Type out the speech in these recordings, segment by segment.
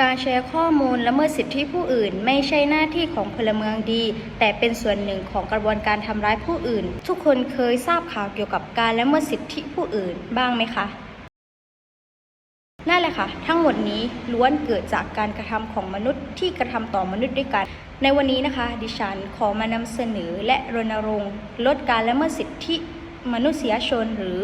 การแชร์ข้อมูลละเมิดสิทธิผู้อื่น ไม่ใช่หน้าที่ของพลเมืองดี แต่เป็นส่วนหนึ่งของกระบวนการทำร้ายผู้อื่น ทุกคนเคยทราบข่าวเกี่ยวกับการละเมิดสิทธิผู้อื่นบ้างไหมคะนั่นแหละค่ะ ทั้งหมดนี้ล้วนเกิดจากการกระทำของมนุษย์ที่กระทำต่อมนุษย์ด้วยกัน ในวันนี้นะคะ ดิฉันขอมานำเสนอและรณรงค์ ลดการละเมิดสิทธิ มนุษยชนหรือ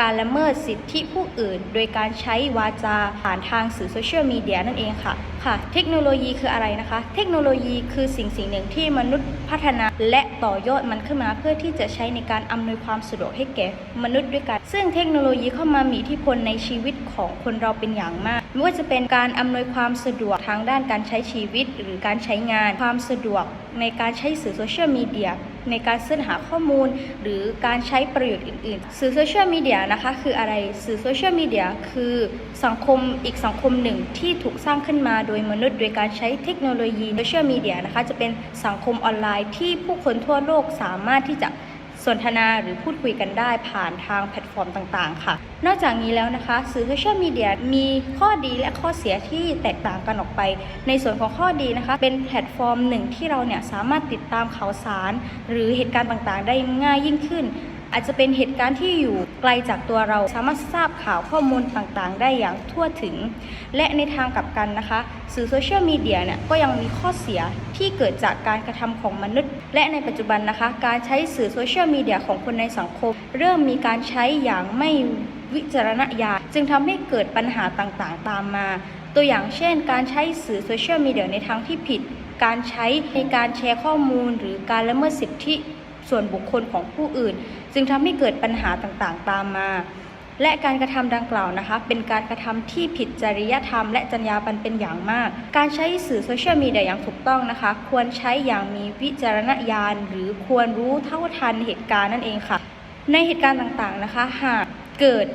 การละเมิดสิทธิผู้อื่น โดยการใช้วาจาผ่านทางสื่อโซเชียลมีเดียนั่นเองค่ะค่ะ เทคโนโลยีคืออะไรนะคะ เทคโนโลยีคือสิ่งสิ่งหนึ่งที่มนุษย์พัฒนาและต่อยอดมันขึ้นมาเพื่อที่จะใช้ในการอำนวยความสะดวกให้แก่มนุษย์ด้วยกัน ซึ่งเทคโนโลยีเข้ามามีอิทธิพลในชีวิตของคนเราเป็นอย่างมาก ไม่ว่าจะเป็นการอำนวยความสะดวกทางด้านการใช้ชีวิต หรือการใช้งานความสะดวก ในการใช้สื่อโซเชียลมีเดียในการเสิร์ชหาข้อมูล หรือการใช้ประโยชน์อื่น ๆ สื่อโซเชียลมีเดียนะคะคืออะไรสื่อโซเชียลมีเดียคือสังคมอีกสังคมหนึ่งที่ถูกสร้างขึ้นมาโดยมนุษย์ โดยการใช้เทคโนโลยีโซเชียลมีเดียนะคะจะเป็นสังคมออนไลน์ที่ผู้คนทั่วโลกสามารถที่จะ สนทนาหรือพูดคุยกันได้ผ่านทางแพลตฟอร์มต่างๆ ค่ะ นอกจากนี้แล้วนะคะสื่อโซเชียลมีเดียมีข้อดีและข้อเสียที่แตกต่างกันออกไป ในส่วนของข้อดีนะคะ เป็นแพลตฟอร์มหนึ่งที่เราเนี่ยสามารถติดตามข่าวสาร หรือเหตุการณ์ต่างๆ ได้ง่ายยิ่งขึ้น อาจจะเป็นเหตุการณ์ที่อยู่ไกลจากตัวเราสามารถทราบข่าวข้อมูลต่างๆ ได้อย่างทั่วถึง และในทางกลับกันนะคะ สื่อโซเชียลมีเดียเนี่ยก็ยังมีข้อเสียที่เกิดจากการกระทำของมนุษย์ และในปัจจุบันนะคะ การใช้สื่อโซเชียลมีเดียของคนในสังคม เริ่มมีการใช้อย่างไม่วิจารณญาณจึงทำให้เกิดปัญหาต่างๆ ตามมา ตัวอย่างเช่น การใช้สื่อโซเชียลมีเดียในทางที่ผิด การใช้ในการแชร์ข้อมูล หรือการละเมิดสิทธิ ส่วนบุคคลของผู้อื่น จึงทำให้เกิดปัญหาต่างๆ ตามมา และการกระทำดังกล่าวนะคะ เป็นการกระทำที่ผิดจริยธรรม และจรรยาบรรณเป็นอย่างมาก การใช้สื่อโซเชียลมีเดียอย่างถูกต้องนะคะ ควรใช้อย่างมีวิจารณญาณ หรือควรรู้เท่าทันเหตุการณ์นั่นเองค่ะ ในเหตุการณ์ต่างๆนะคะ หากเกิด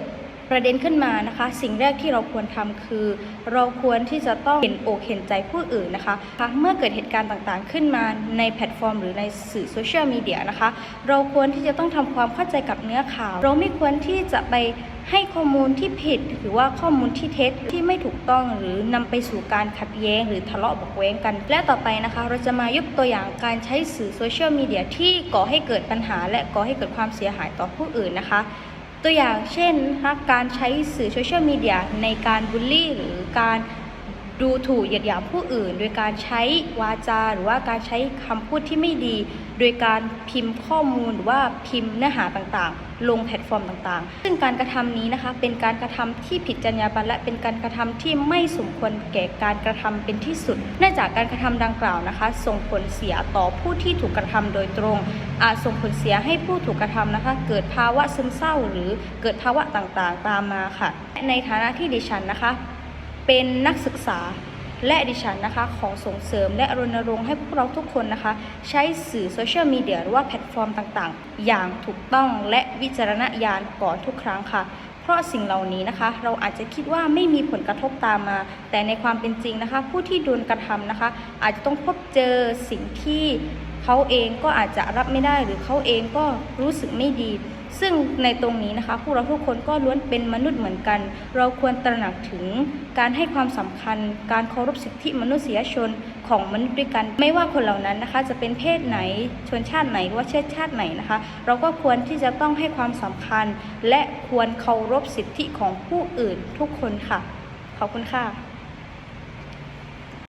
ประเด็นขึ้นมานะคะ สิ่งแรกที่เราควรทำคือ เราควรที่จะต้องเห็นอกเห็นใจผู้อื่นนะคะคะเมื่อเกิดเหตุการณ์ต่างๆ ขึ้นมาในแพลตฟอร์ม หรือในสื่อโซเชียลมีเดียนะคะ เราควรที่จะต้องทำความเข้าใจกับเนื้อข่าว เราไม่ควรที่จะไปให้ข้อมูลที่ผิด หรือว่าข้อมูลที่เท็จที่ไม่ถูกต้องหรือนำไปสู่การขัดแย้ง หรือทะเลาะบอกแว้งกัน และต่อไปนะคะ เราจะมายกตัวอย่างการใช้สื่อโซเชียลมีเดียที่ก่อให้เกิดปัญหา และก่อให้เกิดความเสียหายต่อผู้อื่นนะคะ ตัวอย่างเช่นการใช้สื่อโซเชียลมีเดียในการบูลลี่หรือการ ดูถูกเหยียดหยามผู้อื่น โดยการใช้วาจาหรือว่าการใช้คำพูดที่ไม่ดี โดยการพิมพ์ข้อมูลหรือว่าพิมพ์เนื้อหาต่างๆ ลงแพลตฟอร์มต่างๆ ซึ่งการกระทำนี้นะคะเป็นการกระทำที่ผิดจรรยาบรรณและเป็นการกระทำที่ไม่สมควรแก่การกระทำเป็นที่สุด เนื่องจากการกระทำดังกล่าวนะคะ ส่งผลเสียต่อผู้ที่ถูกกระทำโดยตรง อาจส่งผลเสียให้ผู้ถูกกระทำนะคะ เกิดภาวะซึมเศร้าหรือเกิดภาวะต่างๆ ตามมาค่ะ ในฐานะที่ดิฉันนะคะ เป็นนักศึกษาและดิฉันนะคะขอส่งเสริมและรณรงค์ให้พวกเราทุกคนนะคะ ใช้สื่อโซเชียลมีเดียหรือว่าแพลตฟอร์มต่างๆ อย่างถูกต้องและวิจารณญาณก่อนทุกครั้งค่ะ เพราะสิ่งเหล่านี้นะคะ เราอาจจะคิดว่าไม่มีผลกระทบตามมา แต่ในความเป็นจริงนะคะ ผู้ที่โดนกระทำนะคะ อาจจะต้องพบเจอสิ่งที่เขาเองก็อาจจะรับไม่ได้หรือเขาเองก็รู้สึกไม่ดี ซึ่งในตรงนี้นะคะพวกเราทุกคนก็ล้วนเป็นมนุษย์เหมือนกัน เราควรตระหนักถึงการให้ความสำคัญ การเคารพสิทธิมนุษยชนของมนุษย์ด้วยกัน ไม่ว่าคนเหล่านั้นนะคะ จะเป็นเพศไหนชนชาติไหนหรือว่าเชื้อชาติไหนนะคะ เราก็ควรที่จะต้องให้ความสำคัญ และควรเคารพสิทธิของผู้อื่นทุกคนค่ะ ขอบคุณค่ะ